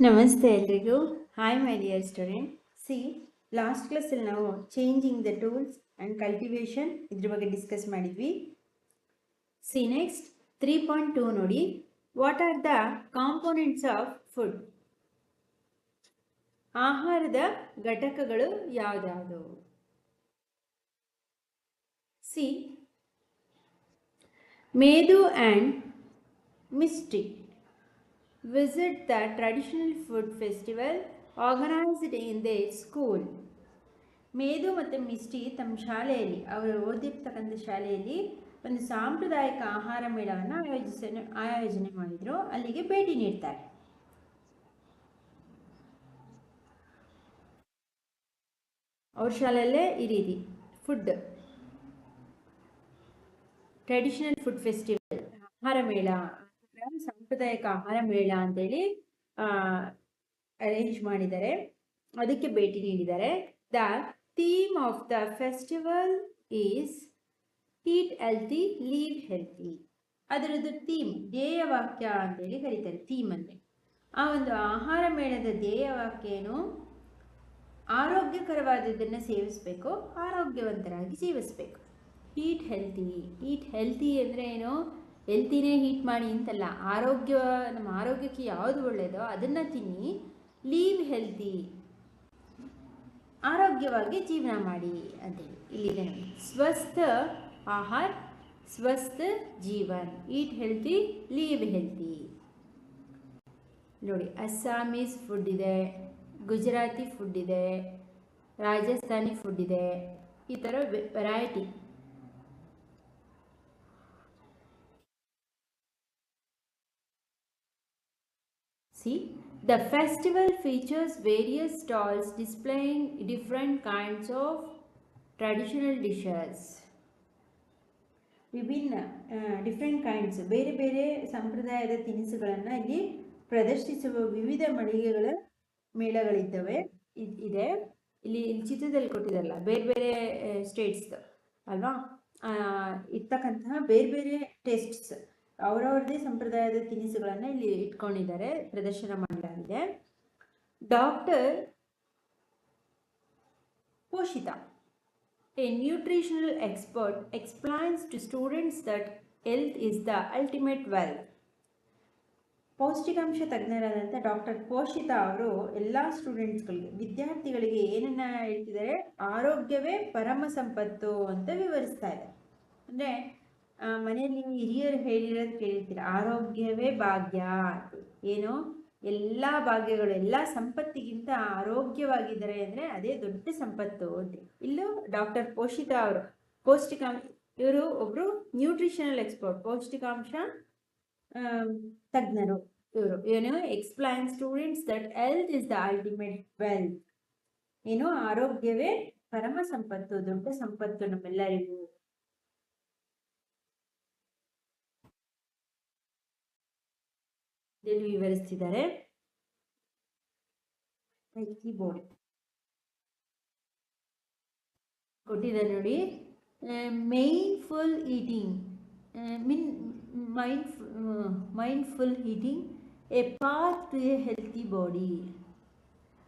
ನಮಸ್ತೆ ಎಲ್ರಿಗೂ. Hi my dear student see last ಕ್ಲಾಸಲ್ಲಿ ನಾವು changing the tools and cultivation ಇದ್ರ ಬಗ್ಗೆ ಡಿಸ್ಕಸ್ ಮಾಡಿದ್ವಿ. See next three point two ನೋಡಿ. What are the components of food ಆಹಾರದ ಘಟಕಗಳು ಯಾವುದ್ಯಾವುದು? See Medu and Misty visit the traditional food festival organized in their school. Medu ಮತ್ತು ಮಿಸ್ಟಿ ತಮ್ಮ ಶಾಲೆಯಲ್ಲಿ, ಅವರು ಓದಿರ್ತಕ್ಕಂಥ ಶಾಲೆಯಲ್ಲಿ ಒಂದು ಸಾಂಪ್ರದಾಯಿಕ ಆಹಾರ ಮೇಳವನ್ನು ಆಯೋಜಿಸ ಆಯೋಜನೆ ಮಾಡಿದರು. ಅಲ್ಲಿಗೆ ಭೇಟಿ ನೀಡ್ತಾರೆ. ಅವ್ರ ಶಾಲೆಯಲ್ಲೇ ಈ ರೀತಿ ಫುಡ್ ಟ್ರೆಡಿಷನಲ್ ಫುಡ್ ಫೆಸ್ಟಿವಲ್ ಆಹಾರ ಮೇಳ ಸಾಂಪ್ರದಾಯಿಕ ಆಹಾರ ಮೇಳ ಅಂತೇಳಿ ಅರೇಂಜ್ ಮಾಡಿದ್ದಾರೆ. ಅದಕ್ಕೆ ಭೇಟಿ ನೀಡಿದ್ದಾರೆ. The theme of the festival is eat healthy live healthy ಅದರದ್ದು ಥೀಮ್ ಧ್ಯೇಯವಾಕ್ಯ ಅಂತೇಳಿ ಕರೀತಾರೆ ಥೀಮ್ ಅಂದರೆ. ಆ ಒಂದು ಆಹಾರ ಮೇಳದ ಧ್ಯೇಯವಾಕ್ಯ ಏನು? ಆರೋಗ್ಯಕರವಾದದ್ದನ್ನು ಸೇವಿಸಬೇಕು, ಆರೋಗ್ಯವಂತರಾಗಿ ಜೀವಿಸಬೇಕು ಈಟ್ ಹೆಲ್ತಿ ಈಟ್ ಹೆಲ್ತಿ ಅಂದರೆ ಏನು? ಹೆಲ್ತಿನೇ ಹೀಟ್ ಮಾಡಿ ಅಂತಲ್ಲ ಆರೋಗ್ಯ, ನಮ್ಮ ಆರೋಗ್ಯಕ್ಕೆ ಯಾವುದು ಒಳ್ಳೆಯದೋ ಅದನ್ನು ತಿನ್ನಿ ಲೀವ್ ಹೆಲ್ತಿ, ಆರೋಗ್ಯವಾಗಿ ಜೀವನ ಮಾಡಿ ಅಂತೇಳಿ. ಇಲ್ಲಿದೆ ಸ್ವಸ್ಥ ಆಹಾರ, ಸ್ವಸ್ಥ Jeevan. Eat healthy, live healthy. ನೋಡಿ, ಅಸ್ಸಾಮೀಸ್ ಫುಡ್ ಇದೆ, ಗುಜರಾತಿ ಫುಡ್ ಇದೆ, ರಾಜಸ್ಥಾನಿ ಫುಡ್ ಇದೆ, ಈ ಥರ variety See, the festival features various stalls displaying different kinds of traditional dishes. ವಿಭಿನ್ನ ಡಿಫ್ರೆಂಟ್ ಕೈಂಡ್ಸ್ ಬೇರೆ ಬೇರೆ ಸಂಪ್ರದಾಯದ ತಿನಿಸುಗಳನ್ನು ಇಲ್ಲಿ ಪ್ರದರ್ಶಿಸುವ ವಿವಿಧ ಮಳಿಗೆಗಳ ಮೇಳಗಳಿದ್ದಾವೆ. ಇದೆ ಇಲ್ಲಿ ಚಿತ್ರದಲ್ಲಿ ಕೊಟ್ಟಿದ್ದಲ್ಲ ಬೇರೆ ಬೇರೆ ಸ್ಟೇಟ್ಸ್ ಅಲ್ವಾ? ಇರ್ತಕ್ಕಂತಹ ಬೇರೆ ಬೇರೆ ಟೇಸ್ಟ್ಸ್ ಅವರವ್ರದ್ದೇ ಸಂಪ್ರದಾಯದ ತಿನಿಸುಗಳನ್ನು ಇಲ್ಲಿ ಇಟ್ಕೊಂಡಿದ್ದಾರೆ, ಪ್ರದರ್ಶನ ಮಾಡಲಾಗಿದೆ doctor Poshita, a nutritional expert explains to students that health is the ultimate wealth. ಪೌಷ್ಟಿಕಾಂಶ ತಜ್ಞರಾದಂಥ ಡಾಕ್ಟರ್ ಪೋಷಿತಾ ಅವರು ಎಲ್ಲ ಸ್ಟೂಡೆಂಟ್ಸ್ಗಳಿಗೆ, ವಿದ್ಯಾರ್ಥಿಗಳಿಗೆ ಏನನ್ನ ಹೇಳ್ತಿದ್ದಾರೆ? ಆರೋಗ್ಯವೇ ಪರಮ ಸಂಪತ್ತು ಅಂತ ವಿವರಿಸ್ತಾ ಇದೆ ಅಂದರೆ ಮನೆಯಲ್ಲಿ ಹಿರಿಯರು ಹೇಳಿರೋದು ಕೇಳಿರ್ತೀರ, ಆರೋಗ್ಯವೇ ಭಾಗ್ಯ ಏನು, ಎಲ್ಲ ಭಾಗ್ಯಗಳು, ಎಲ್ಲ ಸಂಪತ್ತಿಗಿಂತ ಆರೋಗ್ಯವಾಗಿದ್ದಾರೆ ಅಂದರೆ ಅದೇ ದೊಡ್ಡ ಸಂಪತ್ತು ಅಂತ. ಇಲ್ಲೂ ಡಾಕ್ಟರ್ ಪೋಷಿತಾ ಅವರು ಪೌಷ್ಟಿಕಾಂಶ ಇವರು ಒಬ್ಬರು ನ್ಯೂಟ್ರಿಷನಲ್ ಎಕ್ಸ್ಪರ್ಟ್, ಪೌಷ್ಟಿಕಾಂಶ ತಜ್ಞರು ಇವರು. ಏನು, explain students that health is the ultimate wealth. ಏನು, ಆರೋಗ್ಯವೇ ಪರಮ ಸಂಪತ್ತು, ದೊಡ್ಡ ಸಂಪತ್ತು ನಮ್ಮೆಲ್ಲರಿಗೂ. ವಿವರಿಸ್ತಿದ್ದಾರೆ ಕೀಬೋರ್ಡ್ ಕೊಟ್ಟಿದ್ದಾರೆ ನೋಡಿ. Mindful eating mean mind mindful eating a path to a healthy body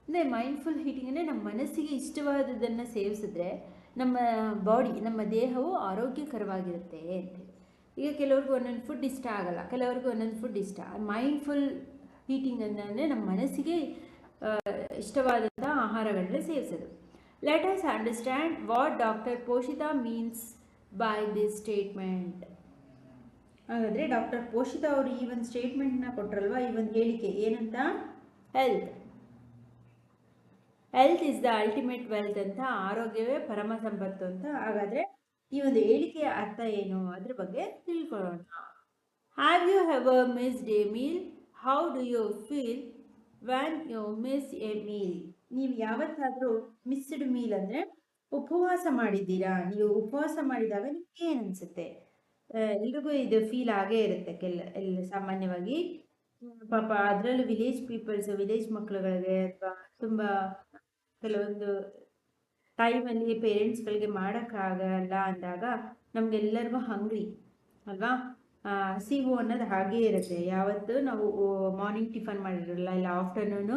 ಅಂದರೆ ಮೈಂಡ್ಫುಲ್ ಹೀಟಿಂಗ್ ಅಂದರೆ ನಮ್ಮ ಮನಸ್ಸಿಗೆ ಇಷ್ಟವಾದದ್ದನ್ನು ಸೇವಿಸಿದ್ರೆ ನಮ್ಮ ಬಾಡಿ ನಮ್ಮ ದೇಹವು ಆರೋಗ್ಯಕರವಾಗಿರುತ್ತೆ ಅಂತೇಳಿ ಈಗ ಕೆಲವ್ರಿಗೂ ಒಂದೊಂದು ಫುಡ್ ಇಷ್ಟ ಆಗಲ್ಲ. ಕೆಲವ್ರಿಗೂ ಒಂದೊಂದು ಫುಡ್ ಇಷ್ಟ. ಮೈಂಡ್ಫುಲ್ ಈಟಿಂಗ್ ಅಂದರೆ ನಮ್ಮ ಮನಸ್ಸಿಗೆ ಇಷ್ಟವಾದಂಥ ಆಹಾರಗಳನ್ನ ಸೇವಿಸೋದು. Let us understand what doctor Poshita means by this statement ಹಾಗಾದರೆ ಡಾಕ್ಟರ್ ಪೋಷಿತಾ ಅವರು ಈ ಒಂದು ಸ್ಟೇಟ್ಮೆಂಟ್ನ ಕೊಟ್ರಲ್ವ? ಈ ಒಂದು ಹೇಳಿಕೆ ಏನಂತ? Health health is the ultimate wealth ಅಂತ ಆರೋಗ್ಯವೇ ಪರಮ ಸಂಪತ್ತು ಅಂತ. ಹಾಗಾದರೆ ಈ ಒಂದು ಹೇಳಿಕೆಯ ಅರ್ಥ ಏನು ಅದ್ರ ಬಗ್ಗೆ ತಿಳ್ಕೊಳ್ಳೋಣ. Have you have a miss a meal how do you feel when you miss a meal ನೀವು ಯಾವತ್ತಾದರೂ ಮಿಸ್ಡ್ ಮೀಲ್ ಅಂದರೆ ಉಪವಾಸ ಮಾಡಿದ್ದೀರಾ? ನೀವು ಉಪವಾಸ ಮಾಡಿದಾಗ ನಿಮ್ಗೆ ಏನು ಅನಿಸುತ್ತೆ? ಎಲ್ರಿಗೂ ಇದು ಫೀಲ್ ಆಗೇ ಇರುತ್ತೆ ಕೆಲ ಎಲ್ಲ ಸಾಮಾನ್ಯವಾಗಿ. ಪಾಪ ಅದರಲ್ಲೂ ವಿಲೇಜ್ ಪೀಪಲ್ಸ್ ವಿಲೇಜ್ ಮಕ್ಕಳುಗಳಿಗೆ ಅಥವಾ ತುಂಬ ಕೆಲವೊಂದು ಟೈಮಲ್ಲಿ ಪೇರೆಂಟ್ಸ್ಗಳಿಗೆ ಮಾಡೋಕ್ಕಾಗಲ್ಲ ಅಂದಾಗ ನಮಗೆಲ್ಲರಿಗೂ ಹಂಗ್ರಿ ಅಲ್ವಾ? ಹಸಿವು ಅನ್ನೋದು ಹಾಗೇ ಇರುತ್ತೆ. ಯಾವತ್ತು ನಾವು ಮಾರ್ನಿಂಗ್ ಟಿಫನ್ ಮಾಡಿರಲ್ಲ, ಇಲ್ಲ ಆಫ್ಟರ್ನೂನು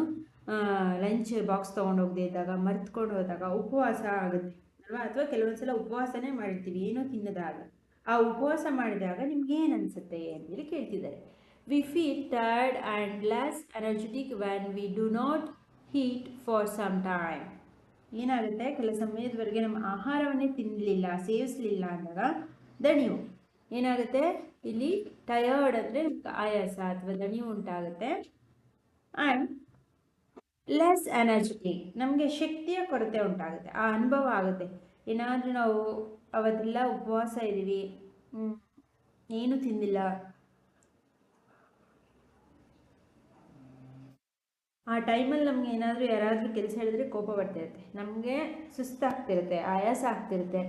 ಲಂಚ್ ಬಾಕ್ಸ್ ತೊಗೊಂಡು ಹೋಗದೆ ಇದ್ದಾಗ, ಮರ್ತ್ಕೊಂಡು ಹೋದಾಗ ಉಪವಾಸ ಆಗುತ್ತೆ, ಅಲ್ವಾ? ಅಥವಾ ಕೆಲವೊಂದ್ಸಲ ಉಪವಾಸನೇ ಮಾಡಿರ್ತೀವಿ, ಏನೂ ತಿನ್ನದಾಗ. ಆ ಉಪವಾಸ ಮಾಡಿದಾಗ ನಿಮ್ಗೆ ಏನು ಅನಿಸುತ್ತೆ ಅಂತೇಳಿ ಕೇಳ್ತಿದ್ದಾರೆ. We feel tired and less energetic when we do not eat for some time ಏನಾಗುತ್ತೆ? ಕೆಲ ಸಮಯದವರೆಗೆ ನಮ್ಮ ಆಹಾರವನ್ನೇ ತಿನ್ನಲಿಲ್ಲ ಸೇವಿಸಲಿಲ್ಲ ಅಂದಾಗ ದಣಿವು. ಏನಾಗುತ್ತೆ? ಇಲ್ಲಿ ಟಯರ್ಡ್ ಅಂದರೆ ಆಯಾಸ ಅಥವಾ ದಣಿವು ಉಂಟಾಗುತ್ತೆ. ಆ್ಯಂಡ್ ಲೆಸ್ ಎನರ್ಜೆಟಿಕ್ ನಮಗೆ ಶಕ್ತಿಯ ಕೊರತೆ ಉಂಟಾಗುತ್ತೆ, ಆ ಅನುಭವ ಆಗುತ್ತೆ. ಏನಾದರೂ ನಾವು ಅವತ್ತೆಲ್ಲ ಉಪವಾಸ ಇದ್ದೀವಿ ಏನು ತಿಂದಿಲ್ಲ ಆ ಟೈಮಲ್ಲಿ ನಮಗೆ ಏನಾದರೂ ಯಾರಾದರೂ ಕೆಲಸ ಹೇಳಿದ್ರೆ ಕೋಪ ಬರ್ತಿರುತ್ತೆ. ನಮಗೆ ಸುಸ್ತಾಗ್ತಿರುತ್ತೆ ಆಯಾಸ ಆಗ್ತಿರುತ್ತೆ.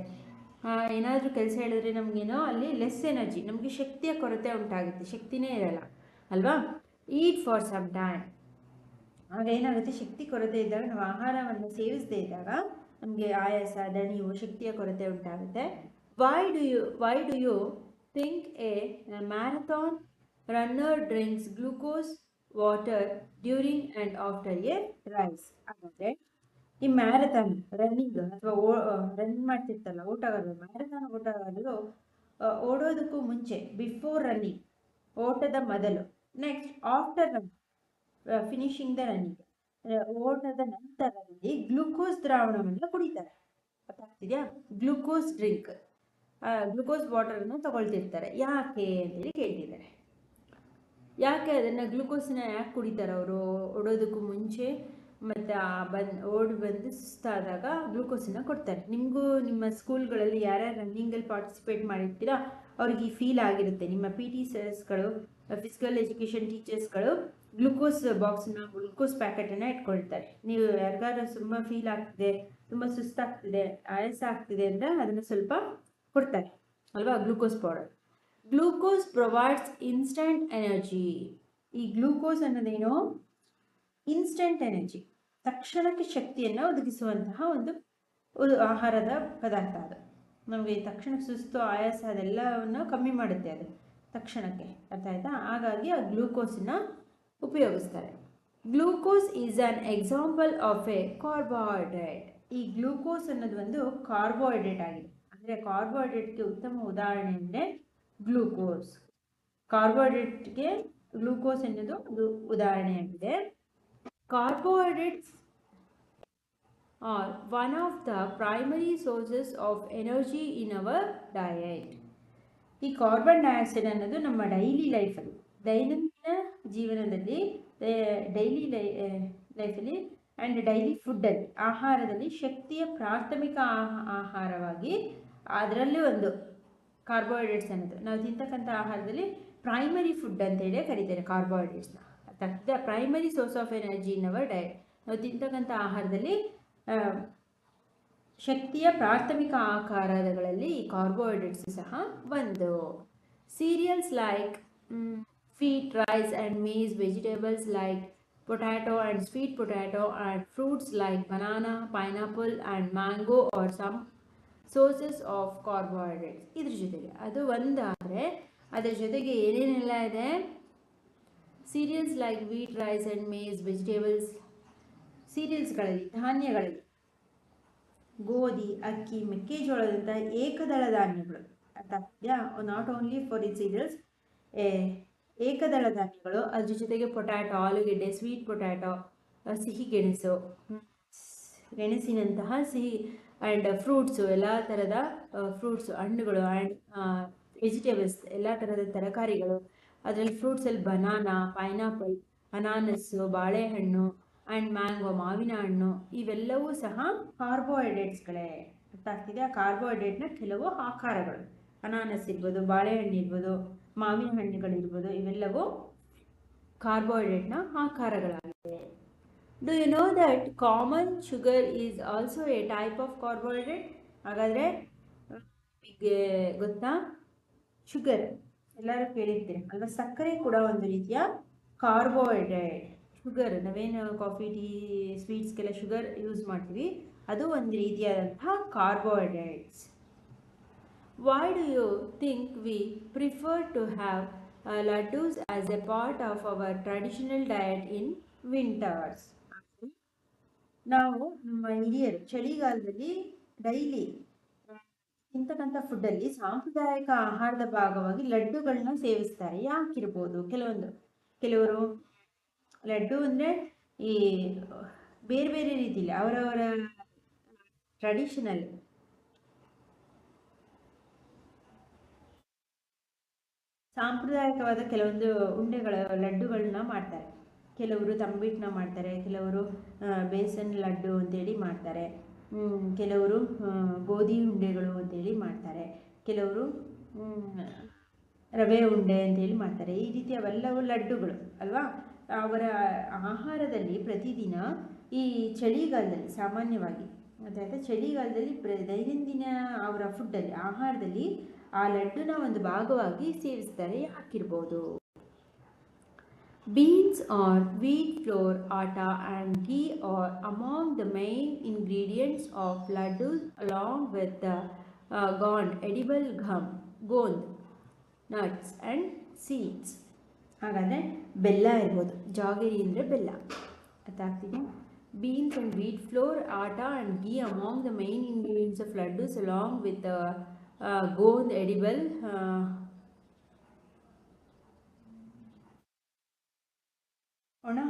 ಏನಾದರೂ ಕೆಲಸ ಹೇಳಿದ್ರೆ ನಮಗೇನೋ ಅಲ್ಲಿ ಲೆಸ್ ಎನರ್ಜಿ ನಮಗೆ ಶಕ್ತಿಯ ಕೊರತೆ ಉಂಟಾಗುತ್ತೆ, ಶಕ್ತಿನೇ ಇರಲ್ಲ. ಅಲ್ವಾ? ಈಟ್ ಫಾರ್ ಸಮ್ ಟೈಮ್ ಆಗ ಏನಾಗುತ್ತೆ? ಶಕ್ತಿ ಕೊರತೆ ಇದ್ದಾಗ ನಾವು ಆಹಾರವನ್ನು ಸೇವಿಸದೇ ಇದ್ದಾಗ ನಮಗೆ ಆಯಾಸ, ದಣಿವು, ಶಕ್ತಿಯ ಕೊರತೆ ಉಂಟಾಗುತ್ತೆ. Why do you why do you think a marathon runner drinks glucose water during and after a race ಹಾಗಾದ್ರೆ ಈ ಮ್ಯಾರಥಾನ್ ರನ್ನಿಂಗ್ ಅಥವಾ ರನ್ ಮಾಡ್ತಿರ್ತಲ್ಲ ಓಟಗಾರರು ಮ್ಯಾರಥಾನ್ ಓಟಗಾರರು ಓಡೋದಕ್ಕೂ ಮುಂಚೆ ಬಿಫೋರ್ ರನ್ನಿಂಗ್ ಓಟದ ಮೊದಲು next after run finishing the running ಓಟದ ನಂತರದಲ್ಲಿ ಗ್ಲೂಕೋಸ್ ದ್ರಾವಣವನ್ನು ಕುಡಿತಾರೆ. ಗೊತ್ತಾಗ್ತಿದ್ಯಾ ಗ್ಲೂಕೋಸ್ ಡ್ರಿಂಕ್ ಗ್ಲೂಕೋಸ್ ವಾಟರನ್ನು ತಗೊಳ್ತಿರ್ತಾರೆ. ಯಾಕೆ ಅಂತೇಳಿ ಕೇಳ್ತಿದ್ದಾರೆ. ಯಾಕೆ ಅದನ್ನು ಗ್ಲುಕೋಸನ್ನ ಯಾಕೆ ಕುಡಿತಾರೆ ಅವರು? ಓಡೋದಕ್ಕೂ ಮುಂಚೆ ಮತ್ತು ಬಂದು, ಓಡಿ ಬಂದು ಸುಸ್ತಾದಾಗ ಗ್ಲೂಕೋಸನ್ನ ಕೊಡ್ತಾರೆ. ನಿಮಗೂ ನಿಮ್ಮ ಸ್ಕೂಲ್ಗಳಲ್ಲಿ ಯಾರ್ಯಾರು ರನ್ನಿಂಗಲ್ಲಿ ಪಾರ್ಟಿಸಿಪೇಟ್ ಮಾಡಿರ್ತೀರಾ, ಅವ್ರಿಗೆ ಈ ಫೀಲ್ ಆಗಿರುತ್ತೆ. ನಿಮ್ಮ ಪಿ ಟಿ ಸರ್ಸ್ಗಳು ಫಿಸಿಕಲ್ ಎಜುಕೇಷನ್ ಟೀಚರ್ಸ್ಗಳು ಗ್ಲೂಕೋಸ್ ಬಾಕ್ಸನ್ನ ಗ್ಲುಕೋಸ್ ಪ್ಯಾಕೆಟನ್ನು ಇಟ್ಕೊಳ್ತಾರೆ. ನೀವು ಯಾರಿಗಾದ್ರೂ ತುಂಬ ಫೀಲ್ ಆಗ್ತಿದೆ, ತುಂಬ ಸುಸ್ತಾಗ್ತಿದೆ, ಆಯಾಸ ಆಗ್ತಿದೆ ಅಂದರೆ ಅದನ್ನು ಸ್ವಲ್ಪ ಕೊಡ್ತಾರೆ. ಅಲ್ವಾ? Glucose powder glucose provides instant energy ಈ ಗ್ಲೂಕೋಸ್ ಅನ್ನೋದೇನು? ಇನ್ಸ್ಟಂಟ್ ಎನರ್ಜಿ ತಕ್ಷಣಕ್ಕೆ ಶಕ್ತಿಯನ್ನು ಒದಗಿಸುವಂತಹ ಒಂದು ಆಹಾರದ ಪದಾರ್ಥ ಅದು. ನಮಗೆ ತಕ್ಷಣ ಸುಸ್ತು, ಆಯಾಸ ಅದೆಲ್ಲವನ್ನು ಕಮ್ಮಿ ಮಾಡುತ್ತೆ ಅದು. ತಕ್ಷಣಕ್ಕೆ. ಅರ್ಥ ಆಯ್ತಾ? ಹಾಗಾಗಿ ಆ ಗ್ಲೂಕೋಸನ್ನ ಉಪಯೋಗಿಸ್ತಾರೆ. Glucose is an example of a carbohydrate ಈ ಗ್ಲೂಕೋಸ್ ಅನ್ನೋದು ಒಂದು ಕಾರ್ಬೋಹೈಡ್ರೇಟ್ ಆಗಿದೆ. ಅಂದರೆ ಕಾರ್ಬೋಹೈಡ್ರೇಟ್ಗೆ ಉತ್ತಮ ಉದಾಹರಣೆ ಅಂದರೆ ಗ್ಲೂಕೋಸ್. ಕಾರ್ಬೋಹೈಡ್ರೇಟ್ಗೆ ಗ್ಲೂಕೋಸ್ ಅನ್ನೋದು ಒಂದು ಉದಾಹರಣೆಯಾಗಿದೆ. Carbohydrates are one of the primary sources of energy in our diet ಈ ಕಾರ್ಬನ್ ಡೈಆಕ್ಸೈಡ್ ಅನ್ನೋದು ನಮ್ಮ ಡೈಲಿ ಲೈಫಲ್ಲಿ ದೈನಂದಿನ ಜೀವನದಲ್ಲಿ ಡೈಲಿ ಲೈ ಲೈಫಲ್ಲಿ ಆ್ಯಂಡ್ ಡೈಲಿ ಫುಡ್ಡಲ್ಲಿ ಆಹಾರದಲ್ಲಿ ಶಕ್ತಿಯ ಪ್ರಾಥಮಿಕ ಆಹ- ಆಹಾರವಾಗಿ ಅದರಲ್ಲಿ ಒಂದು. ಕಾರ್ಬೋಹೈಡ್ರೇಟ್ಸ್ ಅನ್ನೋದು. ನಾವು ತಿಂತಕ್ಕಂಥ ಆಹಾರದಲ್ಲಿ ಪ್ರೈಮರಿ ಫುಡ್ ಅಂತೇಳಿ ಕರೀತಾರೆ ಕಾರ್ಬೋಹೈಡ್ರೇಟ್ಸ್ನ the primary source of energy in our diet ನಾವು ತಿಂತಕ್ಕಂಥ ಆಹಾರದಲ್ಲಿ ಶಕ್ತಿಯ ಪ್ರಾಥಮಿಕ ಆಕಾರಗಳಲ್ಲಿ ಈ ಕಾರ್ಬೋಹೈಡ್ರೇಟ್ಸ್ ಸಹ ಒಂದು. Cereals like wheat rice and maize vegetables like potato and sweet potato and fruits like banana pineapple and mango are some sources of carbohydrates ಇದ್ರ ಜೊತೆಗೆ ಅದು ಒಂದಾದರೆ ಅದರ ಜೊತೆಗೆ ಏನೇನೆಲ್ಲ ಇದೆ? Cereals like wheat rice and maize vegetables ಸೀರಿಯಲ್ಸ್ಗಳಲ್ಲಿ ಧಾನ್ಯಗಳಲ್ಲಿ. ಗೋಧಿ, ಅಕ್ಕಿ, ಮೆಕ್ಕೆಜೋಳದಂತಹ ಏಕದಳ ಧಾನ್ಯಗಳು. ಅರ್ಥ ಆಗ್ತಿದೆಯಾ not only for it cereals ಏಕದಳ ಧಾನ್ಯಗಳು. ಅದ್ರ ಜೊತೆಗೆ ಪೊಟ್ಯಾಟೊ ಆಲೂಗೆಡ್ಡೆ ಸ್ವೀಟ್ ಪೊಟ್ಯಾಟೊ ಸಿಹಿ ಗೆಣಸು ಗೆಣಸಿನಂತಹ ಸಿಹಿ ಆ್ಯಂಡ್ ಫ್ರೂಟ್ಸು ಎಲ್ಲ ಥರದ ಫ್ರೂಟ್ಸು ಹಣ್ಣುಗಳು ಆ್ಯಂಡ್ ವೆಜಿಟೇಬಲ್ಸ್ ಎಲ್ಲ ಥರದ ತರಕಾರಿಗಳು. ಅದರಲ್ಲಿ ಫ್ರೂಟ್ಸಲ್ಲಿ ಬನಾನಾ ಪೈನಾಪಲ್ ಅನಾನಸ್ಸು ಬಾಳೆಹಣ್ಣು ಆ್ಯಂಡ್ ಮ್ಯಾಂಗೋ ಮಾವಿನ ಹಣ್ಣು ಇವೆಲ್ಲವೂ ಸಹ ಕಾರ್ಬೋಹೈಡ್ರೇಟ್ಸ್ಗಳೇ ಅರ್ಥ ಆಗ್ತಿದೆ. ಆ ಕಾರ್ಬೋಹೈಡ್ರೇಟ್ನ ಕೆಲವು ಆಕಾರಗಳು. ಅನಾನಸ್ ಇರ್ಬೋದು, ಬಾಳೆಹಣ್ಣು ಇರ್ಬೋದು, ಮಾವಿನ ಹಣ್ಣುಗಳಿರ್ಬೋದು ಇವೆಲ್ಲವೂ ಕಾರ್ಬೋಹೈಡ್ರೇಟ್ನ ಆಕಾರಗಳಾಗಿವೆ. Do you know that common sugar is also a type of carbohydrate ಹಾಗಾದರೆ ಗೊತ್ತಾ? ಶುಗರ್ ಎಲ್ಲರೂ ಕೇಳಿರ್ತೀರಿ ಅಲ್ವಾ? ಸಕ್ಕರೆ ಕೂಡ ಒಂದು ರೀತಿಯ ಕಾರ್ಬೋಹೈಡ್ರೇಟ್ ಶುಗರ್ ನಾವೇನು ಕಾಫಿ ಟೀ ಸ್ವೀಟ್ಸ್ಗೆಲ್ಲ ಶುಗರ್ ಯೂಸ್ ಮಾಡ್ತೀವಿ. ಅದು ಒಂದು ರೀತಿಯಾದಂತಹ carbohydrates why do you think we prefer to have laddus as a part of our traditional diet in winters? ನಾವು ಹಿರಿಯರು ಚಳಿಗಾಲದಲ್ಲಿ ಡೈಲಿ ತಿಂತಕ್ಕಂಥ ಫುಡ್ಡಲ್ಲಿ ಸಾಂಪ್ರದಾಯಿಕ ಆಹಾರದ ಭಾಗವಾಗಿ ಲಡ್ಡುಗಳನ್ನ ಸೇವಿಸ್ತಾರೆ. ಯಾಕಿರ್ಬೋದು? ಕೆಲವೊಂದು, ಕೆಲವರು ಲಡ್ಡು ಅಂದರೆ ಈ, ಬೇರೆ ಬೇರೆ ರೀತಿಯಲ್ಲಿ ಅವರವರ ಟ್ರೆಡಿಷನಲ್ ಸಾಂಪ್ರದಾಯಿಕವಾದ ಕೆಲವೊಂದು ಉಂಡೆಗಳ ಲಡ್ಡುಗಳನ್ನ ಮಾಡ್ತಾರೆ. ಕೆಲವರು ತಂಬಿಟ್ಟನ್ನ ಮಾಡ್ತಾರೆ, ಕೆಲವರು ಬೇಸನ್ ಲಡ್ಡು ಅಂತೇಳಿ ಮಾಡ್ತಾರೆ. ಕೆಲವರು ಗೋಧಿ ಉಂಡೆಗಳು ಅಂತೇಳಿ ಮಾಡ್ತಾರೆ. ಕೆಲವರು ರವೆ ಉಂಡೆ ಅಂತೇಳಿ ಮಾಡ್ತಾರೆ. ಈ ರೀತಿ ಅವೆಲ್ಲವೂ ಲಡ್ಡುಗಳು, ಅಲ್ವಾ? ಅವರ ಆಹಾರದಲ್ಲಿ ಪ್ರತಿದಿನ ಈ ಚಳಿಗಾಲದಲ್ಲಿ ಸಾಮಾನ್ಯವಾಗಿ ಗೊತ್ತಾಯ್ತಾ ಚಳಿಗಾಲದಲ್ಲಿ ಪ್ರ, ದೈನಂದಿನ ಅವರ ಫುಡ್ಡಲ್ಲಿ ಆಹಾರದಲ್ಲಿ ಆ ಲಡ್ಡುನ ಒಂದು ಭಾಗವಾಗಿ ಸೇವಿಸ್ತಾರೆ ಯಾಕಿರ್ಬೋದು Beans or wheat flour, atta, and ghee are among the main ingredients of laddus, along with the uh, gond, edible gum, gond, nuts, and seeds. ಹಾಗಾದರೆ ಬೆಲ್ಲ ಇರ್ಬೋದು ಜಾಗರಿ ಅಂದರೆ ಬೆಲ್ಲ ಅರ್ಥ ಆಗ್ತಿದೆಯಾ beans and wheat flour atta and ghee among the main ingredients of laddoos along with gond edible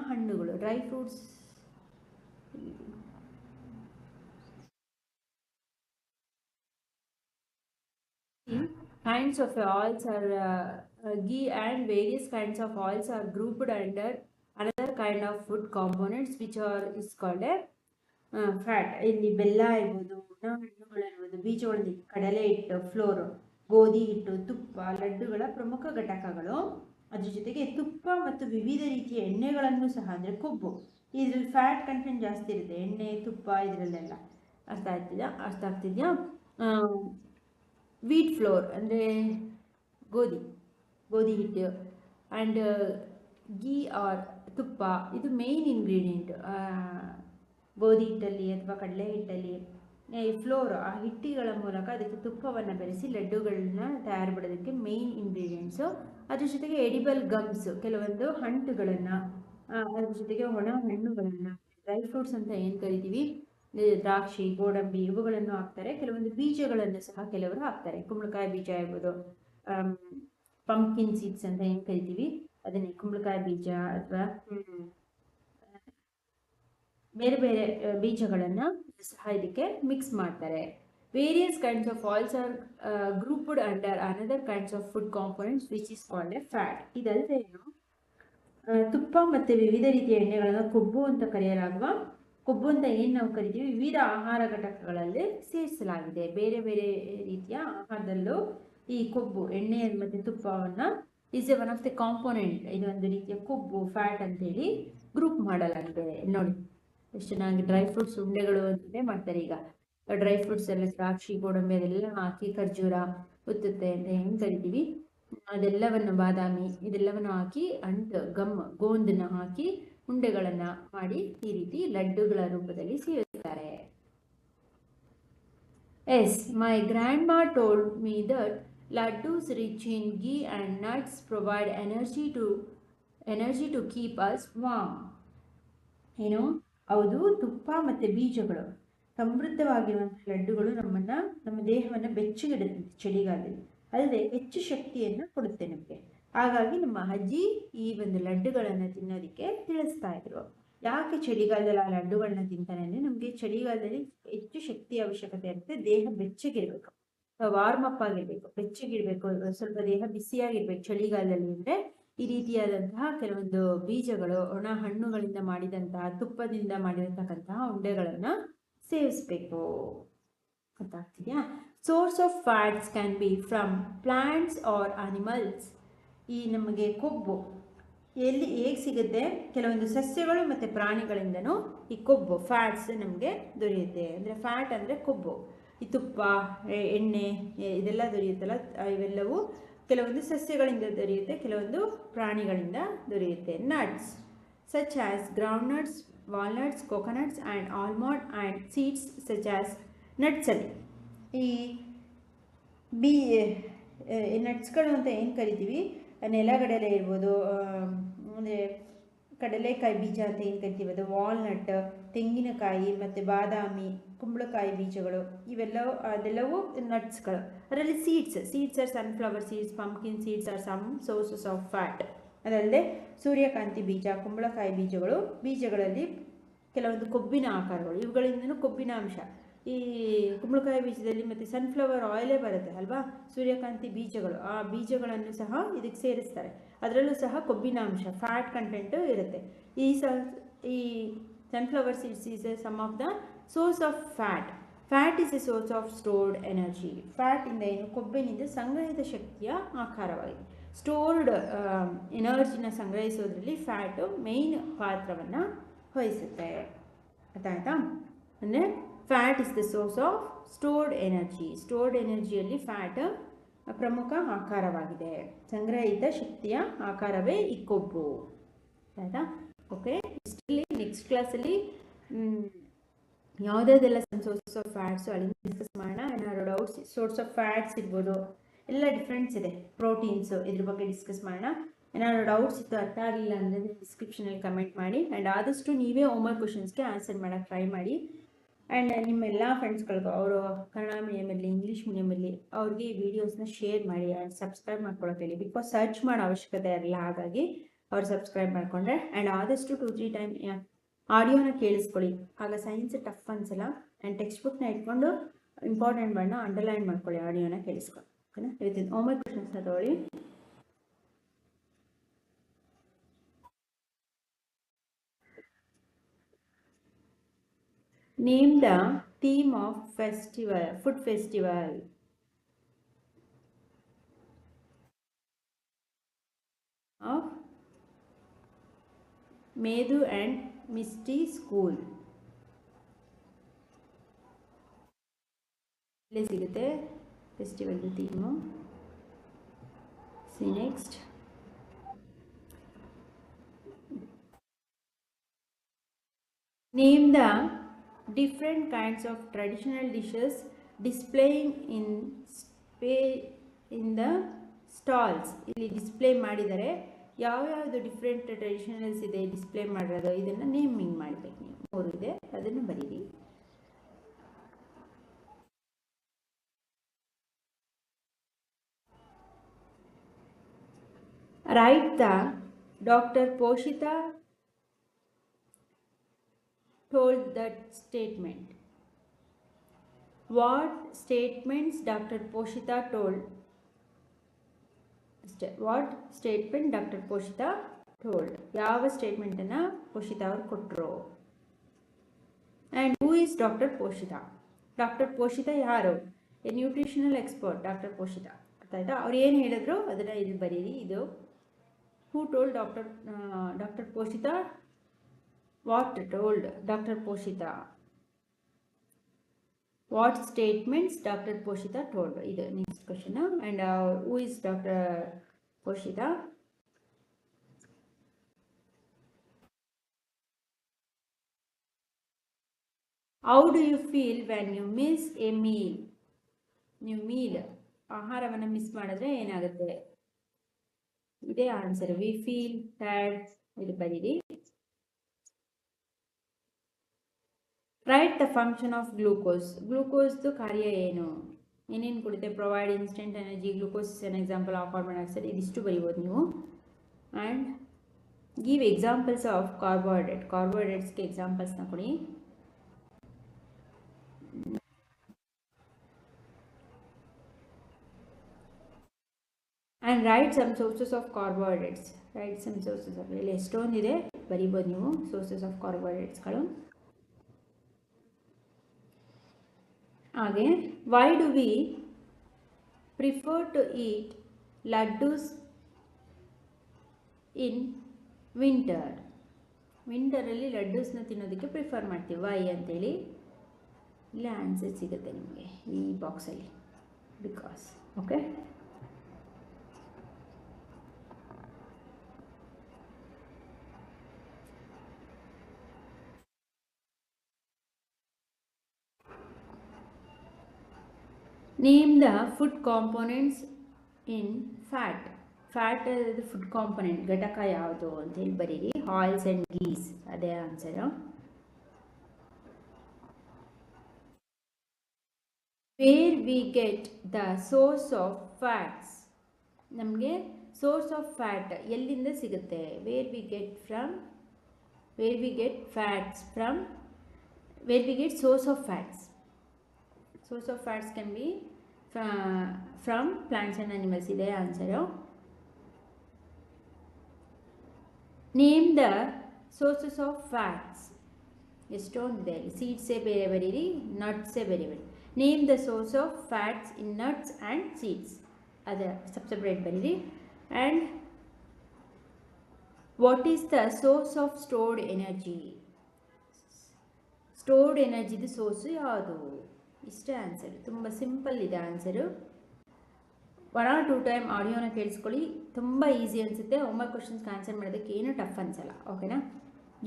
ಹಣ್ಣುಗಳು dry fruits kinds of oils are ghee and various kinds of oils are grouped under another kind of food components which are is call a fat ಇಲ್ಲಿ ಬೆಲ್ಲ ಇರ್ಬೋದು ಇರ್ಬೋದು, ಬೀಜವನ್ನ ಕಡಲೆ ಹಿಟ್ಟು, floor, ಗೋಧಿ ಹಿಟ್ಟು, ತುಪ್ಪ, ಲಡ್ಡುಗಳ ಪ್ರಮುಖ ಘಟಕಗಳು. ಅದ್ರ ಜೊತೆಗೆ ತುಪ್ಪ ಮತ್ತು ವಿವಿಧ ರೀತಿಯ ಎಣ್ಣೆಗಳನ್ನು ಸಹ, ಅಂದರೆ ಕೊಬ್ಬು. ಇದ್ರಲ್ಲಿ ಫ್ಯಾಟ್ ಕಂಟೆಂಟ್ ಜಾಸ್ತಿ ಇರುತ್ತೆ. ಎಣ್ಣೆ, ತುಪ್ಪ ಇದರಲ್ಲೆಲ್ಲ. ಅರ್ಥ ಆಗ್ತಿದೆಯಾ? ಅರ್ಥ ಆಗ್ತಿದ್ಯಾ? ವೀಟ್ ಫ್ಲೋರ್ ಅಂದರೆ ಗೋಧಿ. ಗೋಧಿ ಹಿಟ್ಟು. ಆ್ಯಂಡ್ ಗೀ ಆರ್ ತುಪ್ಪ. ಇದು ಮೇಯ್ನ್ ಇಂಗ್ರೀಡಿಯೆಂಟ್ ಗೋಧಿ ಹಿಟ್ಟಲ್ಲಿ ಅಥವಾ ಕಡಲೆ ಹಿಟ್ಟಲ್ಲಿ. ಫ್ಲೋರ್, ಆ ಹಿಟ್ಟಿಗಳ ಮೂಲಕ ಅದಕ್ಕೆ ತುಪ್ಪವನ್ನು ಬೆರೆಸಿ ಲಡ್ಡುಗಳನ್ನ ತಯಾರು ಮಾಡೋದಕ್ಕೆ ಮೇಯ್ನ್ ಇಂಗ್ರೀಡಿಯೆಂಟ್ಸು ಅದ್ರ ಜೊತೆಗೆ ಎಡಿಬಲ್ ಗಮ್ಸ್ ಕೆಲವೊಂದು ಹಂಟುಗಳನ್ನು ಅದ್ರ ಜೊತೆಗೆ ಒಣ ಹಣ್ಣುಗಳನ್ನು ಡ್ರೈ ಫ್ರೂಟ್ಸ್ ಅಂತ ಏನು ಕರಿತೀವಿ? ದ್ರಾಕ್ಷಿ, ಗೋಡಂಬಿ ಇವುಗಳನ್ನು ಹಾಕ್ತಾರೆ. ಕೆಲವೊಂದು ಬೀಜಗಳನ್ನು ಸಹ ಕೆಲವರು ಹಾಕ್ತಾರೆ. ಕುಂಬಳಕಾಯಿ ಬೀಜ ಇರ್ಬೋದು ಪಂಪ್ಕಿನ್ ಸೀಡ್ಸ್ ಅಂತ ಏನು ಕರಿತೀವಿ? ಅದನ್ನೇ ಕುಂಬಳಕಾಯಿ ಬೀಜ ಅಥವಾ ಬೇರೆ ಬೇರೆ ಬೀಜಗಳನ್ನು ಸಹ ಇದಕ್ಕೆ ಮಿಕ್ಸ್ ಮಾಡ್ತಾರೆ. Various kinds of oils are grouped under another kinds of food components which is called a fat ಇದಲ್ಲದೆ ಏನು? ತುಪ್ಪ ಮತ್ತು ವಿವಿಧ ರೀತಿಯ ಎಣ್ಣೆಗಳನ್ನು ಕೊಬ್ಬು ಅಂತ ಕರೆಯಲಾಗುವ, ಕೊಬ್ಬು ಅಂತ ಏನು ನಾವು ಕರಿತೀವಿ? ವಿವಿಧ ಆಹಾರ ಘಟಕಗಳಲ್ಲಿ ಸೇರಿಸಲಾಗಿದೆ. ಬೇರೆ ಬೇರೆ ರೀತಿಯ ಆಹಾರದಲ್ಲೂ ಈ ಕೊಬ್ಬು ಎಣ್ಣೆ ಮತ್ತು ತುಪ್ಪವನ್ನು is a one of the component ಇದೊಂದು ರೀತಿಯ ಕೊಬ್ಬು ಫ್ಯಾಟ್ ಅಂತೇಳಿ ಗ್ರೂಪ್ ಮಾಡಲಾಗಿದೆ. ನೋಡಿ. ಎಷ್ಟು ಚೆನ್ನಾಗಿ ಡ್ರೈ ಫ್ರೂಟ್ಸ್ ಉಂಡೆಗಳು ಅಂತಲೇ ಮಾಡ್ತಾರೆ ಈಗ. ಡ್ರೈ ಫ್ರೂಟ್ಸ್ ಎಲ್ಲ ದ್ರಾಕ್ಷಿ, ಗೋಡಂಬಿ ಅದೆಲ್ಲ ಹಾಕಿ ಖರ್ಜೂರ ಉತ್ತುತ್ತೆ ಅಂತ ಹೆಂಗೆ ಕರಿತೀವಿ? ಅದೆಲ್ಲವನ್ನು ಬಾದಾಮಿ ಇದೆಲ್ಲವನ್ನು ಹಾಕಿ ಅಂಡ್ ಗಮ್ ಗೋಂದನ್ನ ಹಾಕಿ ಉಂಡೆಗಳನ್ನ ಮಾಡಿ ಈ ರೀತಿ ಲಡ್ಡುಗಳ ರೂಪದಲ್ಲಿ ಸೇವಿಸ್ತಾರೆ. As my grand told me that laddoos rich in ghee and nuts provide energy to energy to keep us warm ಏನು ಹೌದು, ತುಪ್ಪ ಮತ್ತು ಬೀಜಗಳು. ಸಮೃದ್ಧವಾಗಿರುವಂಥ ಲಡ್ಡುಗಳು ನಮ್ಮನ್ನು, ನಮ್ಮ ದೇಹವನ್ನು ಬೆಚ್ಚಗಿಡುತ್ತೆ, ಚಳಿಗಾಲದಲ್ಲಿ. ಅಲ್ಲದೆ ಹೆಚ್ಚು ಶಕ್ತಿಯನ್ನು ಕೊಡುತ್ತೆ ನಮಗೆ. ಹಾಗಾಗಿ ನಮ್ಮ ಅಜ್ಜಿ ಈ ಒಂದು ಲಡ್ಡುಗಳನ್ನು ತಿನ್ನೋದಕ್ಕೆ ತಿಳಿಸ್ತಾ ಇದ್ರು. ಯಾಕೆ ಚಳಿಗಾಲದಲ್ಲಿ ಆ ಲಡ್ಡುಗಳನ್ನ ತಿಂತಾನೆ ಅಂದರೆ ನಮಗೆ ಚಳಿಗಾಲದಲ್ಲಿ ಹೆಚ್ಚು ಶಕ್ತಿ ಅವಶ್ಯಕತೆ ಇರುತ್ತೆ. ದೇಹ ಬೆಚ್ಚಗಿರ್ಬೇಕು. ವಾರ್ಮ್ ಅಪ್ ಆಗಿರ್ಬೇಕು. ಬೆಚ್ಚಗಿರ್ಬೇಕು. ಸ್ವಲ್ಪ ದೇಹ ಬಿಸಿಯಾಗಿರ್ಬೇಕು ಚಳಿಗಾಲದಲ್ಲಿ ಅಂದರೆ ಈ ರೀತಿಯಾದಂತಹ ಕೆಲವೊಂದು ಬೀಜಗಳು, ಒಣ ಹಣ್ಣುಗಳಿಂದ ಮಾಡಿದಂತಹ, ತುಪ್ಪದಿಂದ ಮಾಡಿರತಕ್ಕಂತಹ ಉಂಡೆಗಳನ್ನು ಸೇವಿಸಬೇಕು ಗೊತ್ತಾಗ್ತಿದೆಯಾ source of fats can be from plants or animals ಈ ನಮಗೆ ಕೊಬ್ಬು, ಎಲ್ಲಿ ಹೇಗೆ ಸಿಗುತ್ತೆ? ಕೆಲವೊಂದು ಸಸ್ಯಗಳು ಮತ್ತು ಪ್ರಾಣಿಗಳಿಂದನೂ ಈ ಕೊಬ್ಬು ಫ್ಯಾಟ್ಸ್ ನಮಗೆ ದೊರೆಯುತ್ತೆ. ಅಂದರೆ ಫ್ಯಾಟ್ ಅಂದರೆ ಕೊಬ್ಬು. ಈ ತುಪ್ಪ, ಎಣ್ಣೆ, ಇದೆಲ್ಲ ದೊರೆಯುತ್ತಲ್ಲ ಇವೆಲ್ಲವೂ ಕೆಲವೊಂದು ಸಸ್ಯಗಳಿಂದ ದೊರೆಯುತ್ತೆ, ಕೆಲವೊಂದು ಪ್ರಾಣಿಗಳಿಂದ ದೊರೆಯುತ್ತೆ. Nuts such as groundnuts walnuts coconuts and almond and seeds such as ನಟ್ಸಲ್ಲಿ ಈ ಬೀ ನಟ್ಸ್ಗಳು ಅಂತ ಏನು ಕರಿತೀವಿ? ನೆಲಗಡಲೆ ಇರ್ಬೋದು ಅಂದರೆ ಕಡಲೆಕಾಯಿ ಬೀಜ ಅಂತ ಏನು ಕರಿತೀವಿ ಅದು? ವಾಲ್ನಟ್ ತೆಂಗಿನಕಾಯಿ ಮತ್ತು ಬಾದಾಮಿ, ಕುಂಬಳಕಾಯಿ ಬೀಜಗಳು. ಇವೆಲ್ಲವೂ, ಅದೆಲ್ಲವೂ ನಟ್ಸ್ಗಳು ಅದರಲ್ಲಿ seeds seeds are sunflower seeds pumpkin seeds are some sources of fat ಅದಲ್ಲದೆ ಸೂರ್ಯಕಾಂತಿ ಬೀಜ, ಕುಂಬಳಕಾಯಿ ಬೀಜಗಳು, ಬೀಜಗಳಲ್ಲಿ ಕೆಲವೊಂದು ಕೊಬ್ಬಿನ ಆಕಾರಗಳು. ಇವುಗಳಿಂದನೂ ಕೊಬ್ಬಿನ ಅಂಶ. ಈ ಕುಂಬಳಕಾಯಿ ಬೀಜದಲ್ಲಿ ಮತ್ತು ಸನ್ಫ್ಲವರ್ ಆಯಿಲೇ ಬರುತ್ತೆ ಅಲ್ವಾ? ಸೂರ್ಯಕಾಂತಿ ಬೀಜಗಳು. ಆ ಬೀಜಗಳನ್ನು ಸಹ ಇದಕ್ಕೆ ಸೇರಿಸ್ತಾರೆ. ಅದರಲ್ಲೂ ಸಹ ಕೊಬ್ಬಿನ ಅಂಶ ಫ್ಯಾಟ್ ಕಂಟೆಂಟು ಇರುತ್ತೆ. ಈ ಸ, ಈ sunflower seeds is a some of the source of fat fat is a source of stored energy ಫ್ಯಾಟಿಂದ ಏನು? ಕೊಬ್ಬಿನಿಂದ ಸಂಗ್ರಹಿತ ಶಕ್ತಿಯ ಆಕಾರವಾಗಿದೆ. ಸ್ಟೋರ್ಡ್ ಎನರ್ಜಿನ ಸಂಗ್ರಹಿಸೋದ್ರಲ್ಲಿ ಫ್ಯಾಟು ಮೇಯ್ನ್ ಪಾತ್ರವನ್ನು ವಹಿಸುತ್ತೆ. ಗೊತ್ತಾಯ್ತಾ ಅಂದರೆ fat is the source of stored energy stored ಎನರ್ಜಿಯಲ್ಲಿ fat ಪ್ರಮುಖ ಆಕಾರವಾಗಿದೆ. ಸಂಗ್ರಹಿತ ಶಕ್ತಿಯ ಆಕಾರವೇ ಈ ಕೊಬ್ಬು. ಆಯಿತಾ? ಓಕೆ ಇಷ್ಟಲ್ಲಿ ನೆಕ್ಸ್ಟ್ ಕ್ಲಾಸಲ್ಲಿ ಯಾವುದ್ಯಾವ್ದೆಲ್ಲ ಸೋರ್ಸಸ್ ಆಫ್ ಫ್ಯಾಟ್ಸು ಅಲ್ಲಿಂದ ಡಿಸ್ಕಸ್ ಮಾಡೋಣ. ಏನಾದ್ರು ಡೌಟ್ಸ್ ಸೋರ್ಸ್ ಆಫ್ ಫ್ಯಾಟ್ಸ್ ಇರ್ಬೋದು. ಎಲ್ಲ ಡಿಫ್ರೆನ್ಸ್ ಇದೆ. ಪ್ರೋಟೀನ್ಸು ಇದ್ರ ಬಗ್ಗೆ ಡಿಸ್ಕಸ್ ಮಾಡೋಣ. ಏನಾದ್ರು ಡೌಟ್ಸ್ ಇತ್ತು ಅರ್ಥ ಆಗಲಿಲ್ಲ ಅಂದರೆ ಡಿಸ್ಕ್ರಿಪ್ಷನಲ್ಲಿ ಕಮೆಂಟ್ ಮಾಡಿ. ಆ್ಯಂಡ್ ಆದಷ್ಟು ನೀವೇ ಹೋಮ್ವರ್ಕ್ ಕ್ವಶನ್ಸ್ಗೆ ಆನ್ಸರ್ ಮಾಡೋಕ್ಕೆ ಟ್ರೈ ಮಾಡಿ. ಆ್ಯಂಡ್ ನಿಮ್ಮ ಎಲ್ಲ ಫ್ರೆಂಡ್ಸ್ಗಳಿಗೂ ಅವರು ಕನ್ನಡ ಮೀಡಿಯಮಲ್ಲಿ ಇಂಗ್ಲೀಷ್ ಮೀಡಿಯಮಲ್ಲಿ ಅವ್ರಿಗೆ ಈ ವಿಡಿಯೋಸ್ನ ಶೇರ್ ಮಾಡಿ ಆ್ಯಂಡ್ ಸಬ್ಸ್ಕ್ರೈಬ್ ಮಾಡ್ಕೊಳಕ್ಕೆ ಹೇಳಿ ಬಿಕಾಸ್ ಸರ್ಚ್ ಮಾಡೋ ಅವಶ್ಯಕತೆ ಇರಲಿಲ್ಲ ಹಾಗಾಗಿ ಅವ್ರು ಸಬ್ಸ್ಕ್ರೈಬ್ ಮಾಡಿಕೊಂಡ್ರೆ. ಆ್ಯಂಡ್ ಆದಷ್ಟು ಟು ತ್ರೀ ಟೈಮ್ ಆಡಿಯೋನ ಕೇಳಿಸ್ಕೊಳ್ಳಿ. ಆಗ ಸೈನ್ಸ್ ಟಫ್ ಅನ್ಸಲ್ಲ. ಆ್ಯಂಡ್ ಟೆಕ್ಸ್ಟ್ ಬುಕ್ನ ಇಟ್ಕೊಂಡು ಇಂಪಾರ್ಟೆಂಟ್ ಬಣ್ಣ ಅಂಡರ್ಲೈನ್ ಮಾಡ್ಕೊಳ್ಳಿ ಆಡಿಯೋನ ಕೇಳಿಸ್ಕೊಳ್ಳಿ ಓಕೆನಾ? ಇವತ್ತಿನ ಹೋಮ್ವರ್ಕ್ ಕ್ವಶನ್ಸ್ನ ತಗೊಳ್ಳಿ. Name the theme of festival, food festival. Of Medu and Misty School. ಇಲ್ಲೇ ಸಿಗುತ್ತೆ ಫೆಸ್ಟಿವಲ್ದು theme see next Name the different kinds of traditional dishes displaying in in the stalls. ಇಲ್ಲಿ ಡಿಸ್ಪ್ಲೇ ಮಾಡಿದ್ದಾರೆ ಯಾವ್ಯಾವುದು ಡಿಫ್ರೆಂಟ್ ಟ್ರೆಡಿಷನಲ್ಸ್ ಇದೆ display ಮಾಡಿರೋದು? ಇದನ್ನು naming ಮಾಡಬೇಕು ನೀವು. ಮೂರು ಇದೆ. ಅದನ್ನು ಬರೀರಿ. Write the doctor Poshita told that statement. What statements Dr. Poshita told? What statement Dr. Poshita told? ಯಾವ ಸ್ಟೇಟ್ಮೆಂಟನ್ನು ಪೋಷಿತಾ ಅವರು ಕೊಟ್ಟರು and who is doctor Poshita doctor Poshita ಯಾರು a nutritional expert doctor Poshita ಆಯ್ತಾ ಅವ್ರು ಏನು ಹೇಳಿದ್ರು ಅದನ್ನು ಇಲ್ಲಿ ಬರೀರಿ ಇದು who told doctor doctor Poshita what told Dr. Poshita? What statements Dr. Poshita told? ಇದು question. And uh, who is Dr. Poshita? How do you feel when you miss a meal? ನೀವು meal. ಆಹಾರವನ್ನು miss ಮಾಡಿದ್ರೆ ಏನಾಗುತ್ತೆ ಇದೇ answer. We feel tired. ಇದು ಬರೀರಿ write the function of glucose ಗ್ಲೂಕೋಸ್ದು ಕಾರ್ಯ ಏನು? ಏನೇನು ಕೊಡುತ್ತೆ? Provide instant energy glucose is an example of carbon dioxide ಇದಿಷ್ಟು ಬರಿಬೋದು ನೀವು. And give examples of carbohydrate ಕಾರ್ಬೋಹೈಡ್ರೇಟ್ಸ್ಗೆ ಎಕ್ಸಾಂಪಲ್ಸ್ನ ಕೊಡಿ. And write some sources of carbohydrates write some sources of ಇಲ್ಲಿ ಎಷ್ಟೊಂದಿದೆ? ಬರಿಬೋದು ನೀವು. ಸೋರ್ಸಸ್ ಆಫ್ ಕಾರ್ಬೋಹೈಡ್ರೇಟ್ಸ್ಗಳು ಹಾಗೆ why do we prefer to eat laddoos in winter ವಿಂಟರಲ್ಲಿ ಲಡ್ಡೂಸ್ನ ತಿನ್ನೋದಕ್ಕೆ ಪ್ರಿಫರ್ ಮಾಡ್ತೀವಿ. ವೈ ಅಂತೇಳಿ, ಇಲ್ಲ ಆನ್ಸರ್ ಸಿಗುತ್ತೆ ನಿಮಗೆ ಈ ಬಾಕ್ಸಲ್ಲಿ because okay name the food components in fat fat food component ಘಟಕ ಯಾವುದು ಅಂತ ಹೇಳಿ ಬರೀರಿ. ಆಯಿಲ್ಸ್ ಆ್ಯಂಡ್ ಗೀಸ್ ಅದೇ answer where we get the source of fats ನಮಗೆ ಸೋರ್ಸ್ ಆಫ್ ಫ್ಯಾಟ್ ಎಲ್ಲಿಂದ ಸಿಗುತ್ತೆ? Where we get from where we get fats from where we get source of fats source of fats can be from plants and animals ಇದೆ answer name the sources of fats ಎಷ್ಟೊಂದಿದೆ ಅಲ್ಲಿ ಸೀಡ್ಸೇ ಬೇರೆ ಬರೀರಿ ನಟ್ಸೇ ಬೇರೆ ಬೇರೆ name the source of fats in nuts and seeds ಅದ ಸಬ್ ಸಪ್ರೇಟ್ ಬರೀರಿ and what is the source of stored energy stored energy source ಯಾವುದು ಇಷ್ಟೇ ಆನ್ಸರ್ ತುಂಬ ಸಿಂಪಲ್ ಇದೆ answer one or two time ಆಡಿಯೋನ ಕೇಳಿಸ್ಕೊಳ್ಳಿ. ತುಂಬ ಈಸಿ ಅನಿಸುತ್ತೆ. ಒಂಬತ್ತು ಕ್ವಶನ್ಸ್ಗೆ ಆನ್ಸರ್ ಮಾಡೋದಕ್ಕೆ ಏನೂ ಟಫ್ ಅನ್ಸಲ್ಲ. ಓಕೆನಾ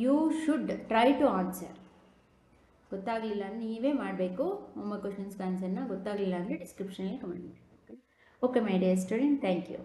you should try to answer ಗೊತ್ತಾಗಲಿಲ್ಲ ಅಂದರೆ ನೀವೇ ಮಾಡಬೇಕು. ಒಂಬತ್ತು ಕ್ವಶನ್ಸ್ಗೆ ಆನ್ಸರ್ನ ಗೊತ್ತಾಗಲಿಲ್ಲ ಅಂದರೆ ಡಿಸ್ಕ್ರಿಪ್ಷನಲ್ಲಿ ಕಮೆಂಟ್ ಮಾಡಿ. Okay my dear student thank you